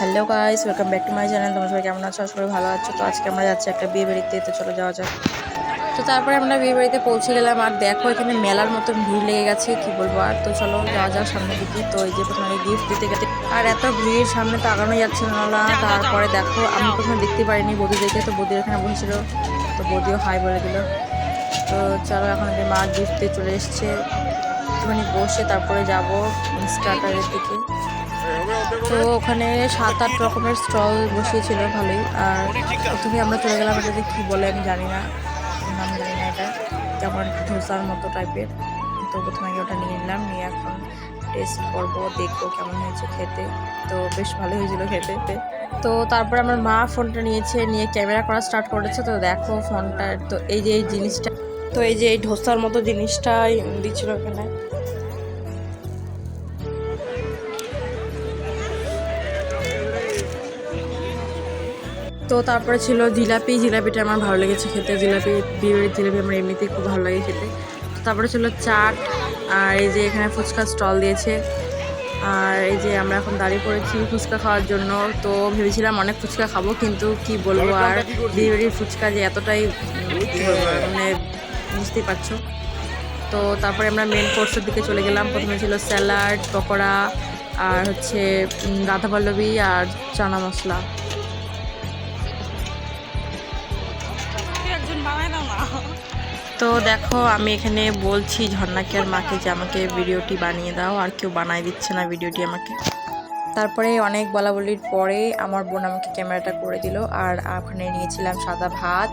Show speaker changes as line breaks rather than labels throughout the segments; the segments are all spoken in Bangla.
Hello guys, welcome back to my channel. তোমরা সবাই কেমন আছো? করি ভালো আছো। তো আজকে আমরা যাচ্ছি একটা বিয়ে বাড়িতে, তো চলে যাওয়া যাক। তো তারপরে আমরা বিয়ে বাড়িতে পৌঁছে গেলাম। আর দেখো, এখানে মেলার মতন ভিড় লেগে গেছে, কি বলব? আর তো চলো যাওয়া যাক সামনে দিকে। তো এই যে প্রথমে গিফট দিতে গেছে। আর এত ভিড়, সামনে তো আগানো যাচ্ছে না তারপরে দেখো, আমি প্রথমে দেখতে পারিনি বৌদি দেখে, তো বৌদি এখানে বসেছিল। তো বৌদিও হাই বলে দিল। তো চলো, এখন মা গিফট দিয়ে চলে এসছে। একটুখানি বসে তারপরে যাব স্টার্টারের দিকে। তো ওখানে সাত আট রকমের স্টল বসিয়েছিল, ভালোই। আর প্রথমে আমরা চলে গেলাম এটাতে কী বলে আমি জানি না। নাম জানি না এটা। যেমন ধোসার মতো টাইপের তো প্রথমে আগে ওটা নিয়ে নিলাম, নিয়ে এখন টেস্ট করব, দেখব কেমন হয়েছে খেতে। তো বেশ ভালো হয়েছিল খেতে। তো তারপর আমার মা ফোনটা নিয়েছে, নিয়ে ক্যামেরা করা স্টার্ট করেছে। তো দেখো ফোনটা তো এই যে এই জিনিসটা, তো এই যে এই ধোসার মতো জিনিসটাই দিচ্ছিল এখানে তো তারপরে ছিল জিলাপি। জিলাপিটা আমার ভালো লেগেছে খেতে। জিলাপি বিয়ের জিলাপি আমার এমনিতেই খুব ভালো লাগে খেতে। তো তারপরে ছিল চাট আর এই যে এখানে ফুচকা স্টল দিয়েছে। আর এই যে আমরা এখন দাঁড়িয়ে পড়েছি ফুচকা খাওয়ার জন্য। তো ভেবেছিলাম অনেক ফুচকা খাব কিন্তু কি বলব আর বিয়েবাড়ির ফুচকা যে এতটাই মানে বুঝতেই পারছ। তো তারপরে আমরা মেন কোর্সের দিকে চলে গেলাম। প্রথমে ছিল স্যালাড পকোড়া আর হচ্ছে উম, পল্লবী আর চানা মশলা। তো দেখো, আমি এখানে বলছি ঝর্ণাকে আর মাকে যে আমাকে ভিডিওটি বানিয়ে দাও, আর কেউ বানাই দিচ্ছে না ভিডিওটি আমাকে। তারপরে অনেক বলা বলির পরে আমার বোন আমাকে ক্যামেরাটা করে দিল, আর ওখানে নিয়েছিলাম সাদা ভাত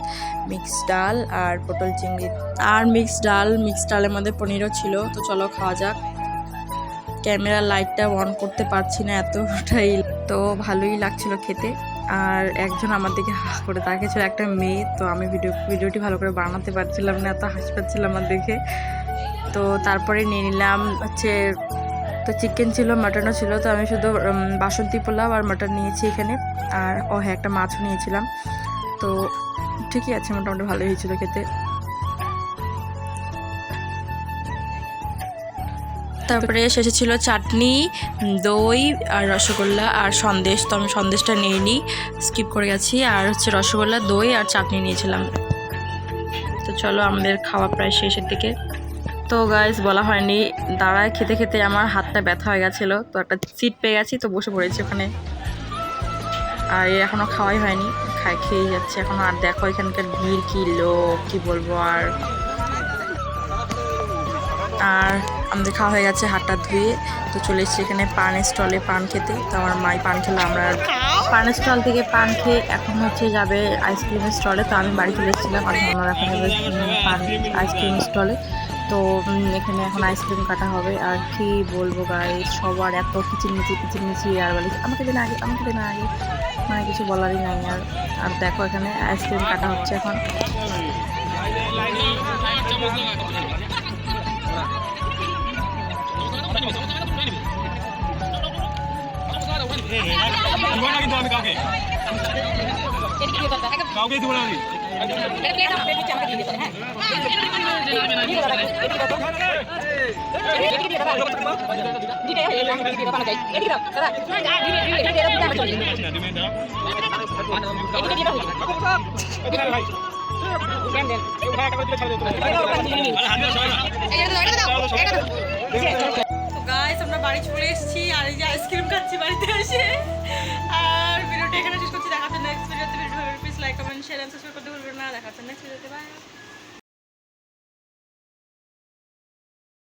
মিক্স ডাল আর পটল চিংড়ি। আর মিক্স ডাল মিক্স ডালের মধ্যে পনিরও ছিল, তো চলো খাওয়া যাক। ক্যামেরার লাইটটা অন করতে পারছি না এতটাই। তো ভালোই লাগছিল খেতে। আর একজন আমার দিকে হা করে তাকিয়েছিল একটা মেয়ে, তো আমি ভিডিও, ভিডিওটি ভালো করে বানাতে পারছিলাম না, এত হাসি পাচ্ছিলাম আমার দেখে। তো তারপরে নিয়ে নিলাম হচ্ছে, তো চিকেন ছিল মাটনও ছিল, তো আমি শুধু বাসন্তী পোলাও আর মাটন নিয়েছি এখানে। আর, ও হ্যাঁ একটা মাছও নিয়েছিলাম। তো ঠিকই আছে, মোটামুটি ভালোই হয়েছিল খেতে। তারপরে শেষে ছিল চাটনি দই আর রসগোল্লা আর সন্দেশ। তো আমি সন্দেশটা নিয়ে নিই স্কিপ করে গেছি। আর হচ্ছে রসগোল্লা, দই আর চাটনি নিয়েছিলাম। তো চলো আমাদের খাওয়া প্রায় শেষের দিকে। তো গাইজ বলা হয়নি, দাঁড়ায় খেতে খেতে আমার হাতটা ব্যথা হয়ে গেছিল। তো একটা সিট পেয়ে গেছি, তো বসে পড়েছি ওখানে। আর এখনও খাওয়াই হয়নি খাই খেয়েই যাচ্ছে। এখনও আর দেখো এখানকার ভিড় কী লোক, কী বলব আর আর আমাদের খাওয়া হয়ে গেছে হাতটা ধুয়ে। তো চলে এসেছি এখানে পানের স্টলে পান খেতে। তো আমার মাই পান খেলো, আমরা পানের স্টল থেকে পান খেয়ে এখন হচ্ছে যাবে আইসক্রিমের স্টলে। তো আমি বাড়ি চলে এসেছিলাম, আর ধর্মার এখন যাবে পান আইসক্রিম স্টলে। তো এখানে এখন আইসক্রিম কাটা হবে। আর কি বলব গাই সবার এত কিচিরমিচি কিচিরমিচি আর বলে, আমাকে দিন আগে, আমাকে দিন আগে। মানে কিছু বলারই নাই আর। আর দেখো এখানে আইসক্রিম কাটা হচ্ছে এখন।
কিন্তু আমি কাউকে কাউকে দিব না আমি
আমরা বাড়ি চলে এসেছি আর এই যে আইসক্রিম খাচ্ছি বাড়িতে এসে। আর ভিডিওটা এখানে শেষ করছি। দেখাচ্ছেন নেক্সট ভিডিওতে video please like comment share and subscribe করতে ভুলবেন না। দেখাচ্ছেন নেক্সট ভিডিওতে বাই